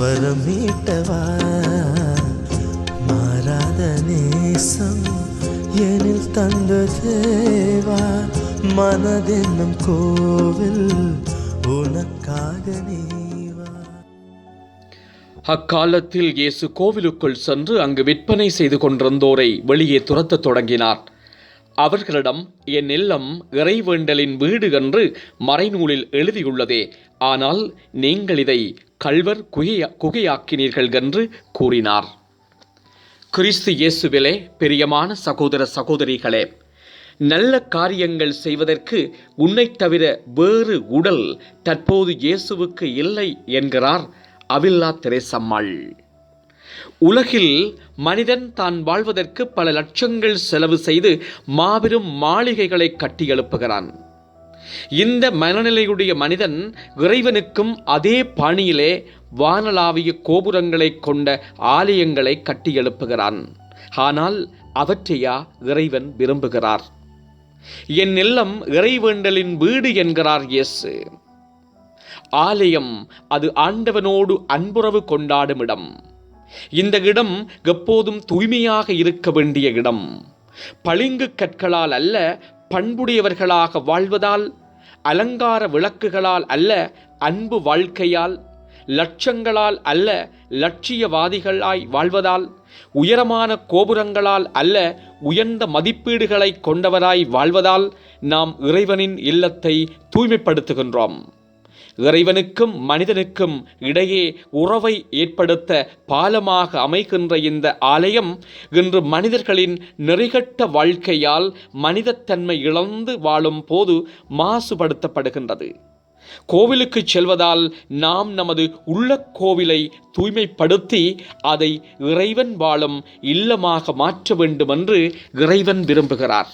வரம் மீட்டவா மாறாத நேசம் எனில் தந்த தேவா? மனதென்னும் கோவில் உனக்காக நீவா? அக்காலத்தில் இயேசு கோவிலுக்குள் சென்று அங்கு விற்பனை செய்து கொண்டிருந்தோரை வெளியே துரத்தத் தொடங்கினார். அவர்களிடம் என் இல்லம் இறைவேண்டலின் வீடு என்று மறைநூலில் எழுதியுள்ளதே. ஆனால் நீங்கள் இதை கள்வர் குகையா குகையாக்கினீர்கள் என்று கூறினார். கிறிஸ்து இயேசுவிலே பிரியமான சகோதர சகோதரிகளே நல்ல காரியங்கள் செய்வதற்கு உன்னைத் தவிர வேறு உடல் தற்போது இயேசுவுக்கு இல்லை என்கிறார் அவில்லா திரேசம்மாள். உலகில் மனிதன் தான் வாழ்வதற்கு பல லட்சங்கள் செலவு செய்து மாபெரும் மாளிகைகளை கட்டி எழுப்புகிறான் இந்த மனநிலையுடைய மனிதன் இறைவனுக்கும் அதே பாணியிலே வானளாவிய கோபுரங்களை கொண்ட ஆலயங்களை கட்டி எழுப்புகிறான். ஆனால் அவற்றையா இறைவன் விரும்புகிறார்? என் இல்லம் இறைவேண்டலின் வீடு என்கிறார் இயேசு. ஆலயம் அது ஆண்டவனோடு அன்புறவு கொண்டாடும் இடம். இந்த இடம் எப்போதும் தூய்மையாக இருக்க வேண்டிய இடம். பளிங்கு கற்களால் அல்ல பண்புடையவர்களாக வாழ்வதால் அலங்கார விளக்குகளால் அல்ல அன்பு வாழ்க்கையால் லட்சங்களால் அல்ல லட்சியவாதிகளாய் வாழ்வதால் உயரமான கோபுரங்களால் அல்ல உயர்ந்த மதிப்பீடுகளை கொண்டவராய் வாழ்வதால் நாம் இறைவனின் இல்லத்தை தூய்மைப்படுத்துகின்றோம். இறைவனுக்கும் மனிதனுக்கும் இடையே உறவை ஏற்படுத்த பாலமாக அமைகின்ற இந்த ஆலயம் இன்று மனிதர்களின் நெறிகட்ட வாழ்க்கையால் மனிதத்தன்மை இழந்து வாழும் போது மாசுபடுத்தப்படுகின்றது. கோவிலுக்கு செல்வதால் நாம் நமது உள்ள கோவிலை தூய்மைப்படுத்தி அதை இறைவன் வாழும் இல்லமாக மாற்ற வேண்டுமென்று இறைவன் விரும்புகிறார்.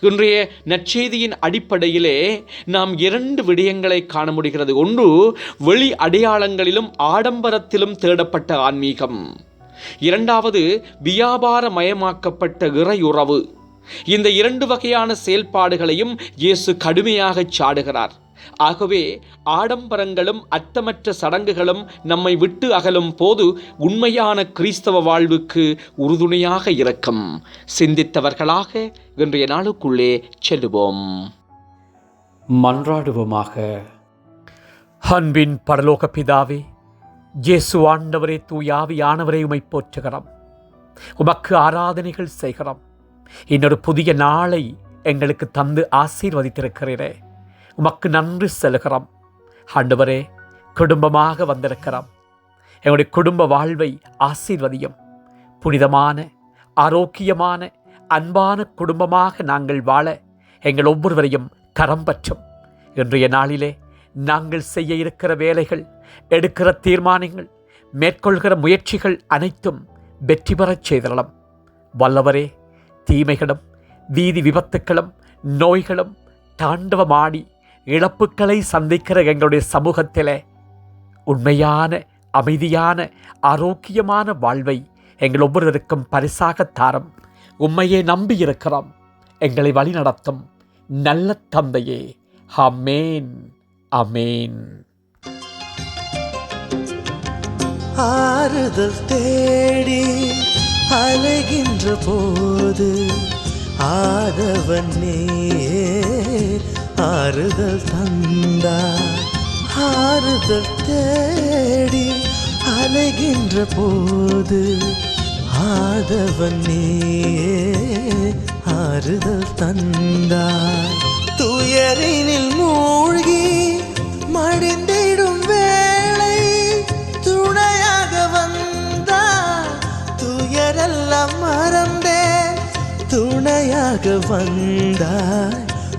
இன்றைய நற்செய்தியின் அடிப்படையிலே நாம் இரண்டு விடயங்களை காண முடிகிறது. ஒன்று வெளி அடையாளங்களிலும் ஆடம்பரத்திலும் தேடப்பட்ட ஆன்மீகம். இரண்டாவது வியாபாரமயமாக்கப்பட்ட இறையுறவு இந்த இரண்டு வகையான செயல்பாடுகளையும் இயேசு கடுமையாகச் சாடுகிறார். ஆகவே ஆடம்பரங்களும் அர்த்தமற்ற சடங்குகளும் நம்மை விட்டு அகலும் போது உண்மையான கிறிஸ்தவ வாழ்வுக்கு உறுதுணையாக இருக்கும். சிந்தித்தவர்களாக இன்றைய நாளுக்குள்ளே செல்லுவோம். மன்றாடுவோமாக. அன்பின் பரலோக பிதாவே இயேசு ஆண்டவரே தூயாவியானவரை உமை போற்றுகிறோம். உமக்கு ஆராதனைகள் செய்கிறோம். இன்னொரு புதிய நாளை எங்களுக்கு தந்து ஆசீர்வதித்திருக்கிறீரே. உமக்கு நன்றி செலுகிறோம். ஆண்டவரே குடும்பமாக வந்திருக்கிறோம். எங்களுடைய குடும்ப வாழ்வை ஆசீர்வதியும். புனிதமான ஆரோக்கியமான அன்பான குடும்பமாக நாங்கள் வாழ எங்கள் ஒவ்வொருவரையும் கரம் பற்றும். இன்றைய நாளிலே நாங்கள் செய்ய இருக்கிற வேலைகள் எடுக்கிற தீர்மானங்கள் மேற்கொள்கிற முயற்சிகள் அனைத்தும் வெற்றி பெறச் செய்தரலாம் வல்லவரே தீமைகளும் வீதி விபத்துக்களும் நோய்களும் தாண்டவமாடி இழப்புக்களை சந்திக்கிற எங்களுடைய சமூகத்தில் உண்மையான அமைதியான ஆரோக்கியமான வாழ்வை எங்கள் ஒவ்வொருவருக்கும் பரிசாக தாரம். உண்மையை நம்பியிருக்கிறோம் எங்களை வழி நடத்தும் நல்ல தந்தையே. அமேன் அமேன் ஆறுதல் தேடி அலைகின்ற போது ஆதவன் நீ ஆறுதல் தந்தா ஆறுதல் தேடி அலைகின்ற போது ஆதவன் நீயே ஆறுதல் தந்தா. துயரினில் மூழ்கி மடிந்திடும் வேளை துணையாக வந்தா துயரெல்லாம் மறந்தே துணையாக வந்தாய்